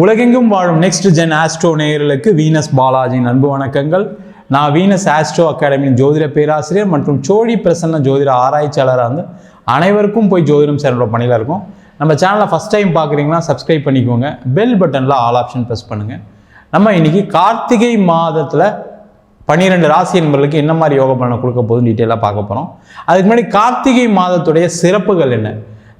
உலகெங்கும் வாழும் next gen astro நேயர்களுக்கு வீனஸ் பாலாஜியின் அன்பு வணக்கங்கள். நான் வீனஸ் ஆஸ்ட்ரோ அகாடமியின் ஜோதிட பேராசிரியர் மற்றும் சோழி பிரசன்ன ஜோதிட ஆராய்ச்சியாளராக வந்து அனைவருக்கும் போய் ஜோதிடம் சேர்ந்த பணியில் இருக்கும். நம்ம சேனலை ஃபஸ்ட் டைம் பார்க்குறீங்கன்னா சப்ஸ்கிரைப் பண்ணிக்கோங்க. பெல் பட்டனில் ஆல் ஆப்ஷன் ப்ரெஸ் பண்ணுங்கள் நம்ம இன்றைக்கி கார்த்திகை மாதத்தில் பன்னிரெண்டு ராசி என்பவர்களுக்கு என்ன மாதிரி யோகா பலனை கொடுக்க போதும் டீட்டெயிலாக பார்க்க போகிறோம் அதுக்கு முன்னாடி கார்த்திகை மாதத்துடைய சிறப்புகள் என்ன?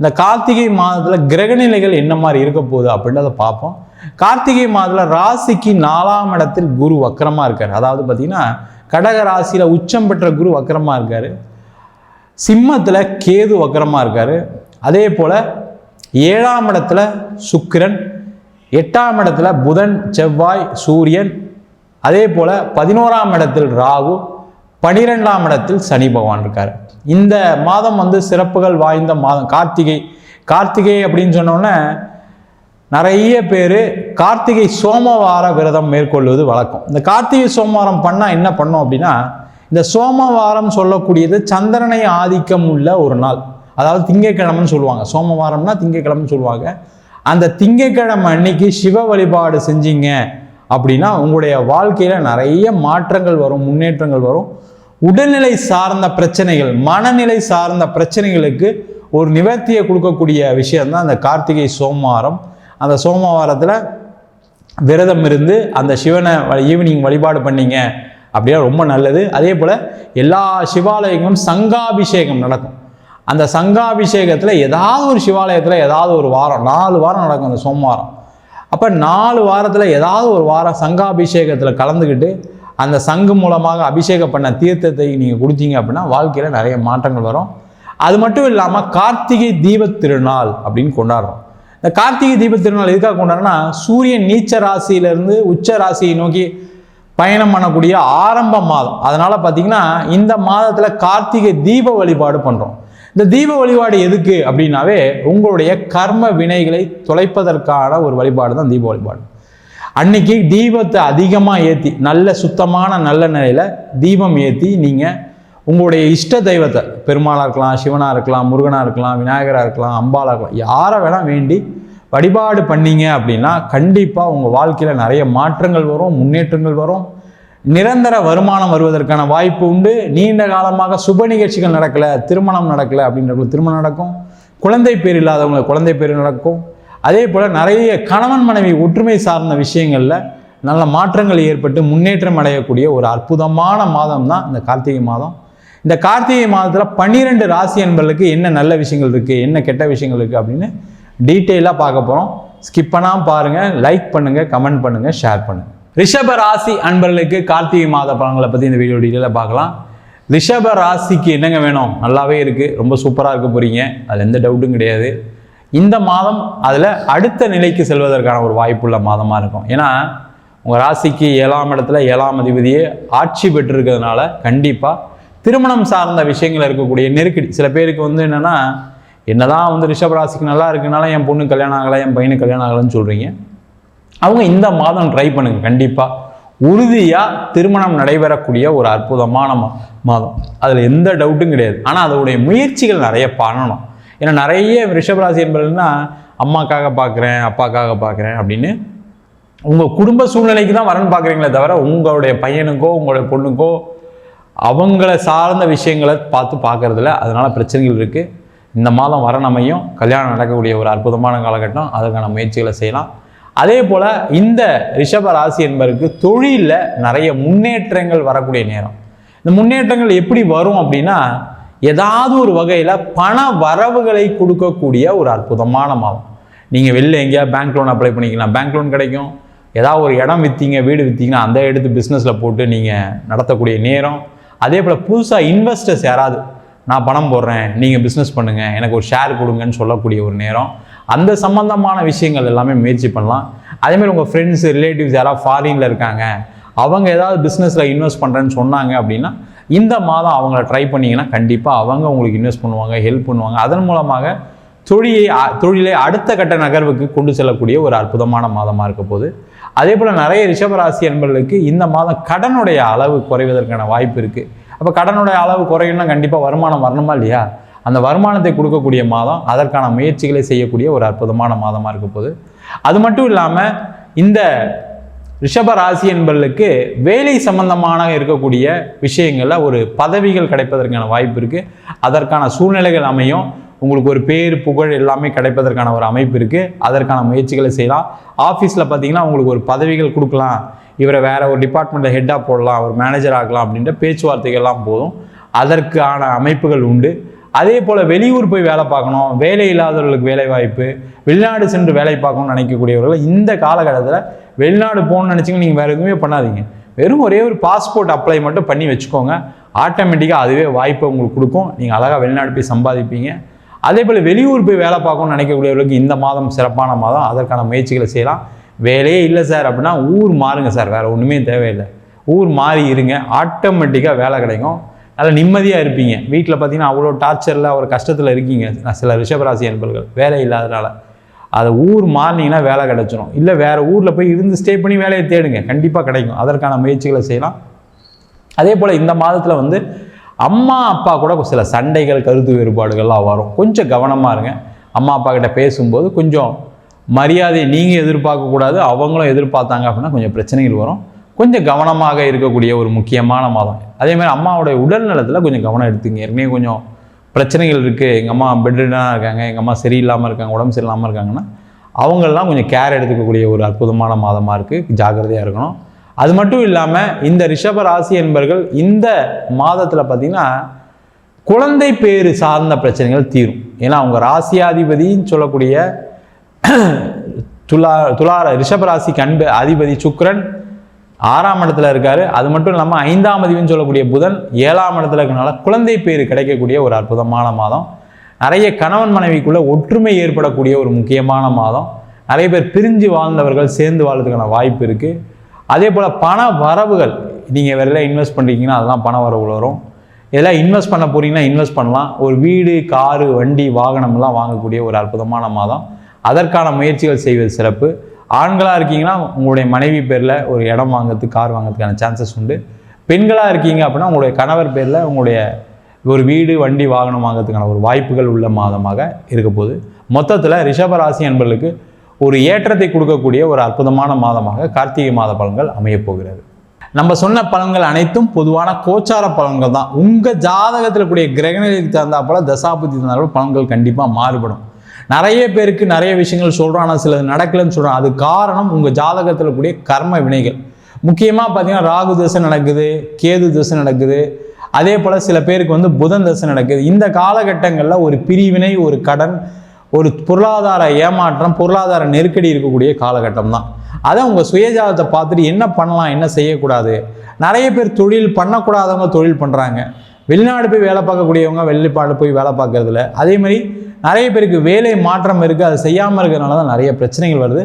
இந்த கார்த்திகை மாதத்தில் கிரகநிலைகள் என்ன மாதிரி இருக்க போகுது அப்படின்றத பார்ப்போம். கார்த்திகை மாதத்தில் ராசிக்கு நாலாம் இடத்தில் குரு வக்கரமாக இருக்கார். அதாவது பார்த்தீங்கன்னா கடக ராசியில் உச்சம் பெற்ற குரு வக்கரமாக இருக்கார். சிம்மத்தில் கேது வக்கரமாக இருக்கார். அதே போல் ஏழாம் இடத்துல சுக்கிரன் எட்டாம் இடத்துல புதன் செவ்வாய் சூரியன் அதே போல் பதினோராம் இடத்தில் ராகு பனிரெண்டாம் இடத்தில் சனி பகவான் இருக்கார். இந்த மாதம் வந்து சிறப்புகள் வாய்ந்த மாதம். கார்த்திகை. கார்த்திகை அப்படின்னு சொன்னோன்னே நிறைய பேர் கார்த்திகை சோமவார விரதம் மேற்கொள்வது வழக்கம். இந்த கார்த்திகை சோமவாரம் பண்ணால் என்ன பண்ணோம் அப்படின்னா இந்த சோமவாரம் சொல்லக்கூடியது சந்திரனை ஆதிக்கம் உள்ள ஒரு நாள். அதாவது திங்கட்கிழமைன்னு சொல்லுவாங்க. சோமவாரம்னா திங்கட்கிழமைன்னு சொல்லுவாங்க. அந்த திங்கட்கிழமை அன்னைக்கு சிவ வழிபாடு செஞ்சீங்க அப்படின்னா உங்களுடைய வாழ்க்கையில் நிறைய மாற்றங்கள் வரும் முன்னேற்றங்கள் வரும். உடல்நிலை சார்ந்த பிரச்சனைகள் மனநிலை சார்ந்த பிரச்சனைகளுக்கு ஒரு நிவர்த்தியை கொடுக்கக்கூடிய விஷயம்தான் அந்த கார்த்திகை சோமவாரம். அந்த சோமவாரத்தில் விரதம் இருந்து அந்த சிவனை ஈவினிங் வழிபாடு பண்ணீங்க அப்படின்னா ரொம்ப நல்லது. அதே போல் எல்லா சிவாலயங்களும் சங்காபிஷேகம் நடக்கும். அந்த சங்காபிஷேகத்தில் ஏதாவது ஒரு சிவாலயத்தில் ஏதாவது ஒரு வாரம் நாலு வாரம் நடக்கும் அந்த சோமவாரம். அப்போ நாலு வாரத்தில் ஏதாவது ஒரு வாரம் சங்காபிஷேகத்தில் கலந்துக்கிட்டு அந்த சங்கு மூலமாக அபிஷேகம் பண்ண தீர்த்தத்தை நீங்கள் கொடுத்தீங்க அப்படின்னா வாழ்க்கையில் நிறைய மாற்றங்கள் வரும். அது மட்டும் இல்லாமல் கார்த்திகை தீபத் திருநாள் அப்படின்னு கொண்டாடுறோம். இந்த கார்த்திகை தீபத்திருநாள் எதுக்காக கொண்டாடுறோம்னா சூரியன் நீச்ச ராசியிலிருந்து உச்ச ராசியை நோக்கி பயணம் பண்ணக்கூடிய ஆரம்ப மாதம். அதனால் பார்த்தீங்கன்னா இந்த மாதத்தில் கார்த்திகை தீப வழிபாடு பண்ணுறோம் இந்த தீப வழிபாடு எதுக்கு அப்படின்னாவே உங்களுடைய கர்ம வினைகளை தொலைப்பதற்கான ஒரு வழிபாடு தான் தீப வழிபாடு. அன்னைக்கு தீபத்தை அதிகமாக ஏற்றி நல்ல சுத்தமான நல்ல நிலையில் தீபம் ஏற்றி நீங்கள் உங்களுடைய இஷ்ட தெய்வத்தை பெருமாளாக இருக்கலாம் சிவனாக இருக்கலாம் முருகனாக இருக்கலாம் விநாயகராக இருக்கலாம் அம்பாலாக இருக்கலாம் யாரை வேணால் வேண்டி வழிபாடு பண்ணீங்க அப்படின்னா கண்டிப்பாக உங்கள் வாழ்க்கையில் நிறைய மாற்றங்கள் வரும் முன்னேற்றங்கள் வரும். நிரந்தர வருமானம் வருவதற்கான வாய்ப்பு உண்டு. நீண்ட காலமாக சுப நிகழ்ச்சிகள் நடக்கலை திருமணம் நடக்கலை அப்படின்றவங்களுக்கு திருமணம் நடக்கும். குழந்தை பேர் இல்லாதவங்களுக்கு குழந்தை பேர் நடக்கும். அதே போல் நிறைய கணவன் மனைவி ஒற்றுமை சார்ந்த விஷயங்களில் நல்ல மாற்றங்கள் ஏற்பட்டு முன்னேற்றம் அடையக்கூடிய ஒரு அற்புதமான மாதம் தான் இந்த கார்த்திகை மாதம். இந்த கார்த்திகை மாதத்தில் பன்னிரெண்டு ராசி என்பர்களுக்கு என்ன நல்ல விஷயங்கள் இருக்குது என்ன கெட்ட விஷயங்கள் இருக்குது அப்படின்னு டீட்டெயிலாக பார்க்க போகிறோம் ஸ்கிப் பண்ணாமல் பாருங்கள் லைக் பண்ணுங்கள் கமெண்ட் பண்ணுங்கள் ஷேர் பண்ணுங்கள் ரிஷப ராசி அன்பர்களுக்கு கார்த்திகை மாத பலன்களை பற்றி இந்த வீடியோ டீட்டெயிலாக பார்க்கலாம். ரிஷப ராசிக்கு என்னங்க வேணும்? நல்லாவே இருக்குது ரொம்ப சூப்பராக இருக்க போகிறீங்க அதில் எந்த டவுட்டும் கிடையாது. இந்த மாதம் அதில் அடுத்த நிலைக்கு செல்வதற்கான ஒரு வாய்ப்புள்ள மாதமாக இருக்கும். ஏன்னா உங்கள் ராசிக்கு ஏழாம் இடத்துல ஏழாம் அதிபதியே ஆட்சி பெற்றிருக்கிறதுனால கண்டிப்பாக திருமணம் சார்ந்த விஷயங்கள் இருக்கக்கூடிய நெருக்கடி. சில பேருக்கு வந்து என்னென்னா என்னதான் வந்து ரிஷப ராசிக்கு நல்லா இருக்குனால என் பொண்ணு கல்யாணம் ஆகலை என் பையனுக்கு கல்யாணம் ஆகலைன்னு சொல்கிறீங்க அவங்க இந்த மாதம் ட்ரை பண்ணுங்க கண்டிப்பாக உறுதியாக திருமணம் நடைபெறக்கூடிய ஒரு அற்புதமான மாதம். அதில் எந்த டவுட்டும் கிடையாது. ஆனால் அதோடைய முயற்சிகள் நிறைய பண்ணணும். ஏன்னா நிறைய ரிஷபராசி என்பதுன்னா அம்மாக்காக பார்க்குறேன் அப்பாக்காக பார்க்குறேன் அப்படின்னு உங்கள் குடும்ப சூழ்நிலைக்கு தான் வரன்னு பார்க்குறீங்களே தவிர உங்களுடைய பையனுக்கோ உங்களுடைய பொண்ணுக்கோ அவங்கள சார்ந்த விஷயங்களை பார்த்து பார்க்குறதில்ல. அதனால் பிரச்சனைகள் இருக்குது இந்த மாதம் நம்மையும் கல்யாணம் நடக்கக்கூடிய ஒரு அற்புதமான காலகட்டம். அதுக்கான முயற்சிகளை செய்யலாம். அதே போல் இந்த ரிஷப ராசி என்பதற்கு தொழிலில் நிறைய முன்னேற்றங்கள் வரக்கூடிய நேரம். இந்த முன்னேற்றங்கள் எப்படி வரும் அப்படின்னா ஏதாவது ஒரு வகையில் பண வரவுகளை கொடுக்கக்கூடிய ஒரு அற்புதமான மாதம். நீங்கள் வெளில எங்கேயா பேங்க் லோன் அப்ளை பண்ணிக்கலாம். பேங்க் லோன் கிடைக்கும். ஏதாவது ஒரு இடம் விற்றீங்க வீடு விற்றீங்கன்னா அந்த எடுத்து பிஸ்னஸில் போட்டு நீங்கள் நடத்தக்கூடிய நேரம். அதே போல் புதுசாக இன்வெஸ்டர்ஸ் யாராவது நான் பணம் போடுறேன் நீங்கள் பிஸ்னஸ் பண்ணுங்கள் எனக்கு ஒரு ஷேர் கொடுங்கன்னு சொல்லக்கூடிய ஒரு நேரம். அந்த சம்மந்தமான விஷயங்கள் எல்லாமே முயற்சி பண்ணலாம். அதேமாதிரி உங்கள் ஃப்ரெண்ட்ஸ் ரிலேட்டிவ்ஸ் யாராவது ஃபாரினில் இருக்காங்க அவங்க ஏதாவது பிஸ்னஸில் இன்வெஸ்ட் பண்ணுறேன்னு சொன்னாங்க அப்படின்னா இந்த மாதம் அவங்கள ட்ரை பண்ணிங்கன்னா கண்டிப்பாக அவங்க உங்களுக்கு இன்வெஸ்ட் பண்ணுவாங்க ஹெல்ப் பண்ணுவாங்க. அதன் மூலமாக தொழிலை தொழிலை அடுத்த கட்ட நகர்வுக்கு கொண்டு செல்லக்கூடிய ஒரு அற்புதமான மாதமாக இருக்க போகுது. அதே போல் நிறைய ரிஷபராசி என்பர்களுக்கு இந்த மாதம் கடனுடைய அளவு குறைவதற்கான வாய்ப்பு இருக்குது அப்போ கடனுடைய அளவு குறையும்னா கண்டிப்பாக வருமானம் வரணுமா இல்லையா? அந்த வருமானத்தை கொடுக்கக்கூடிய மாதம் அதற்கான முயற்சிகளை செய்யக்கூடிய ஒரு அற்புதமான மாதமாக இருக்க போகுது. அது மட்டும் இல்லாமல் இந்த ரிஷப ராசி என்பவர்களுக்கு வேலை சம்பந்தமான இருக்கக்கூடிய விஷயங்களில் ஒரு பதவிகள் கிடைப்பதற்கான வாய்ப்பு இருக்குது அதற்கான சூழ்நிலைகள் அமையும். உங்களுக்கு ஒரு பேர் புகழ் எல்லாமே கிடைப்பதற்கான ஒரு அமைப்பு இருக்குது அதற்கான முயற்சிகளை செய்யலாம். ஆஃபீஸில் பார்த்தீங்கன்னா உங்களுக்கு ஒரு பதவிகள் கொடுக்கலாம். இவரை வேறு ஒரு டிபார்ட்மெண்ட்டில் ஹெட்டாக போடலாம். ஒரு மேனேஜர் ஆகலாம் அப்படின்ற பேச்சுவார்த்தைகள்லாம் போதும். அதற்கான அமைப்புகள் உண்டு. அதே போல் வெளியூர் போய் வேலை பார்க்கணும் வேலை இல்லாதவர்களுக்கு வேலை வாய்ப்பு வெளிநாடு சென்று வேலை பார்க்கணும்னு நினைக்கக்கூடியவர்கள் இந்த காலகட்டத்தில் வெளிநாடு போகணும்னு நினச்சிங்க நீங்கள் வேறு எதுவுமே பண்ணாதீங்க. வெறும் ஒரே ஒரு பாஸ்போர்ட் அப்ளை மட்டும் பண்ணி வச்சுக்கோங்க. ஆட்டோமேட்டிக்காக அதுவே வாய்ப்பை உங்களுக்கு கொடுக்கும். நீங்கள் அழகாக வெளிநாடு போய் சம்பாதிப்பீங்க. அதே போல் வெளியூர் போய் வேலை பார்க்கணும்னு நினைக்கக்கூடியவர்களுக்கு இந்த மாதம் சிறப்பான மாதம். அதற்கான முயற்சிகளை செய்யலாம். வேலையே இல்லை சார் அப்படின்னா ஊர் மாறுங்க சார். வேறு ஒன்றுமே தேவையில்லை. ஊர் மாறி இருங்க. ஆட்டோமேட்டிக்காக வேலை கிடைக்கும். நல்லா நிம்மதியாக இருப்பீங்க. வீட்டில் பார்த்தீங்கன்னா அவ்வளோ டார்ச்சரில் ஒரு கஷ்டத்தில் இருக்கீங்க. நான் சில ரிஷபராசி அன்பர்கள் வேலை இல்லாதனால. அதை ஊர் மாறினீங்கன்னா வேலை கிடைச்சிரும். இல்லை வேறு ஊரில் போய் இருந்து ஸ்டே பண்ணி வேலையை தேடுங்க. கண்டிப்பாக கிடைக்கும். அதற்கான முயற்சிகளை செய்யலாம். அதே போல் இந்த மாதத்தில் வந்து அம்மா அப்பா கூட சில சண்டைகள் கருத்து வேறுபாடுகள்லாம் வரும். கொஞ்சம் கவனமாக இருங்க. அம்மா அப்பா கிட்ட பேசும்போது கொஞ்சம் மரியாதையை நீங்கள் எதிர்பார்க்கக்கூடாது. அவங்களும் எதிர்பார்த்தாங்க அப்படின்னா கொஞ்சம் பிரச்சனைகள் வரும். கொஞ்சம் கவனமாக இருக்கக்கூடிய ஒரு முக்கியமான மாதம். அதேமாதிரி அம்மாவோடைய அம்மாவுடைய உடல் நலத்தில் கொஞ்சம் கவனம் எடுத்துங்க. ஏற்கனவே கொஞ்சம் பிரச்சனைகள் இருக்குது எங்கள் அம்மா பெட்ரிடனாக இருக்காங்க. எங்கள் அம்மா சரியில்லாமல் இருக்காங்க. உடம்பு சரியில்லாமல் இருக்காங்கன்னா அவங்களெலாம் கொஞ்சம் கேர் எடுத்துக்கக்கூடிய ஒரு அற்புதமான மாதமாக இருக்குது ஜாக்கிரதையாக இருக்கணும். அது மட்டும் இல்லாமல் இந்த ரிஷப ராசி என்பர்கள் இந்த மாதத்தில் பார்த்திங்கன்னா குழந்தை பேரு சார்ந்த பிரச்சனைகள் தீரும். ஏன்னா அவங்க ராசியாதிபதின்னு சொல்லக்கூடிய துலா துலார ரிஷபராசிக்கு அன்பு அதிபதி சுக்ரன் ஆறாம் இடத்துல இருக்காரு. அது மட்டும் இல்லாமல் ஐந்தாம் அதிபதினு சொல்லக்கூடிய புதன் ஏழாம் இடத்துல இருக்கனால குழந்தை பேர் கிடைக்கக்கூடிய ஒரு அற்புதமான மாதம். நிறைய கணவன் மனைவிக்குள்ள ஒற்றுமை ஏற்படக்கூடிய ஒரு முக்கியமான மாதம். நிறைய பேர் பிரிஞ்சு வாழ்ந்தவர்கள் சேர்ந்து வாழ்றதுக்கான வாய்ப்பு இருக்குது அதே போல் பண வரவுகள் நீங்கள் வேறு இன்வெஸ்ட் பண்ணுறீங்கன்னா அதெல்லாம் பண வரவுகள் வரும். இதெல்லாம் இன்வெஸ்ட் பண்ண போகிறீங்கன்னா இன்வெஸ்ட் பண்ணலாம். ஒரு வீடு காரு வண்டி வாகனம்லாம் வாங்கக்கூடிய ஒரு அற்புதமான மாதம். அதற்கான முயற்சிகள் செய்வது சிறப்பு. ஆண்களாக இருக்கீங்கன்னா உங்களுடைய மனைவி பேரில் ஒரு இடம் வாங்குறதுக்கு கார் வாங்குறதுக்கான சான்சஸ் உண்டு. பெண்களாக இருக்கீங்க அப்படின்னா உங்களுடைய கணவர் பேரில் உங்களுடைய ஒரு வீடு வண்டி வாகனம் வாங்குறதுக்கான ஒரு வாய்ப்புகள் உள்ள மாதமாக இருக்க போகுது. மொத்தத்தில் ரிஷபராசி என்பர்களுக்கு ஒரு ஏற்றத்தை கொடுக்கக்கூடிய ஒரு அற்புதமான மாதமாக கார்த்திகை மாத பலன்கள் அமையப் போகிறது. நம்ம சொன்ன பலன்கள் அனைத்தும் பொதுவான கோச்சார பலன்கள் தான். உங்கள் ஜாதகத்தில் கூடிய கிரகநிலைக்கு தகுந்தாப்போல தசாபுத்தி தந்தால் பலன்கள் கண்டிப்பாக மாறுபடும். நிறைய பேருக்கு நிறைய விஷயங்கள் சொல்கிறோம் ஆனால் சிலது நடக்கலைன்னு சொல்கிறோம் அது காரணம் உங்கள் ஜாதகத்தில் கூடிய கர்ம வினைகள். முக்கியமாக பார்த்தீங்கன்னா ராகு தசை நடக்குது கேது தசை நடக்குது. அதே போல் சில பேருக்கு வந்து புதன் தசை நடக்குது. இந்த காலகட்டங்களில் ஒரு பிரிவினை ஒரு கடன் ஒரு பொருளாதார ஏமாற்றம் பொருளாதார நெருக்கடி இருக்கக்கூடிய காலகட்டம் தான் அதை உங்கள் சுயஜாதத்தை பார்த்துட்டு என்ன பண்ணலாம் என்ன செய்யக்கூடாது? நிறைய பேர் தொழில் பண்ணக்கூடாதவங்க தொழில் பண்ணுறாங்க வெளிநாடு போய் வேலை பார்க்கக்கூடியவங்க வெளிநாடு போய் வேலை பார்க்கறதில்ல. அதே மாதிரி நிறைய பேருக்கு வேலை மாற்றம் இருக்குது அது செய்யாமல் இருக்கிறதுனால தான் நிறைய பிரச்சனைகள் வருது.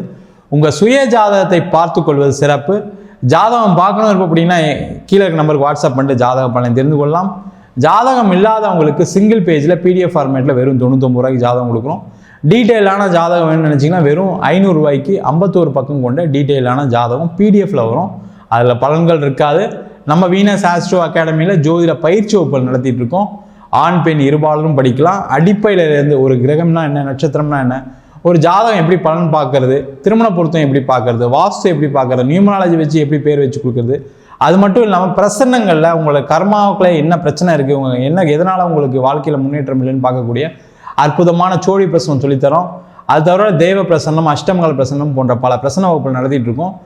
உங்கள் சுய ஜாதகத்தை பார்த்து கொள்வது சிறப்பு. ஜாதகம் பார்க்கணும் இருப்போம் அப்படின்னா கீழே இருக்க நம்பருக்கு வாட்ஸ்அப் பண்ணிட்டு ஜாதக பலனை தெரிந்து கொள்ளலாம். ஜாதகம் இல்லாதவங்களுக்கு சிங்கிள் பேஜில் பிடிஎஃப் ஃபார்மேட்டில் வெறும் தொண்ணூத்தொம்பது ரூபாய்க்கு ஜாதகம் கொடுக்குறோம். டீட்டெயிலான ஜாதகம் வேணும்னு நினச்சிங்கன்னா வெறும் ஐநூறுரூவாய்க்கு ஐம்பத்தோரு பக்கம் கொண்ட டீட்டெயிலான ஜாதகம் பிடிஎஃப்பில் வரும். அதில் பலன்கள் இருக்காது. நம்ம வீனஸ் ஆஸ்ட்ரோ அகாடமியில் ஜோதிட பயிற்சி வகுப்புகள் நடத்திட்டு இருக்கோம். ஆண் பெண் இருபாலரும் படிக்கலாம். அடிப்படையில் இருந்து ஒரு கிரகம்னா என்ன நட்சத்திரம்னா என்ன? ஒரு ஜாதகம் எப்படி பலன் பார்க்கறது? திருமண பொருத்தம் எப்படி பார்க்கறது? வாஸ்து எப்படி பார்க்கறது? நியூமராலஜி வச்சு எப்படி பேர் வச்சு கொடுக்குறது? அது மட்டும் இல்லாமல் பிரசன்னங்களில் உங்களை கர்மாவுக்குள்ள என்ன பிரச்சனை இருக்குது உங்க என்ன எதனால் உங்களுக்கு வாழ்க்கையில் முன்னேற்றம் இல்லைன்னு பார்க்கக்கூடிய அற்புதமான சோழி பிரசனம் சொல்லித்தரோம். அது தவிர தெய்வ பிரசன்னம் அஷ்டமங்கல பிரசன்னம் போன்ற பல பிரசன்ன வகுப்புகள் நடத்திட்டு இருக்கோம்.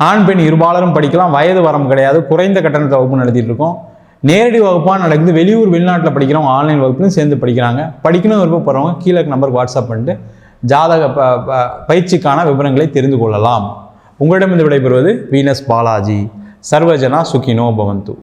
ஆண் பெண் இருபாலரும் படிக்கலாம். வயது வரம்பு கிடையாது. குறைந்த கட்டணத்தை வகுப்பு நடத்திட்டு இருக்கோம். நேரடி வகுப்பாக நடக்குது. வெளியூர் வெளிநாட்டில் படிக்கிறவங்க ஆன்லைன் வகுப்புலையும் சேர்ந்து படிக்கிறாங்க. படிக்கணும் விருப்பப்படுறவங்க கீழே நம்பருக்கு வாட்ஸ்அப் பண்ணிட்டு ஜாதக ப ப- பயிற்சிக்கான விவரங்களை தெரிந்து கொள்ளலாம். உங்களிடமிருந்து விடைபெறுவது வீனஸ் பாலாஜி. சர்வஜனா சுகினோ பவந்து.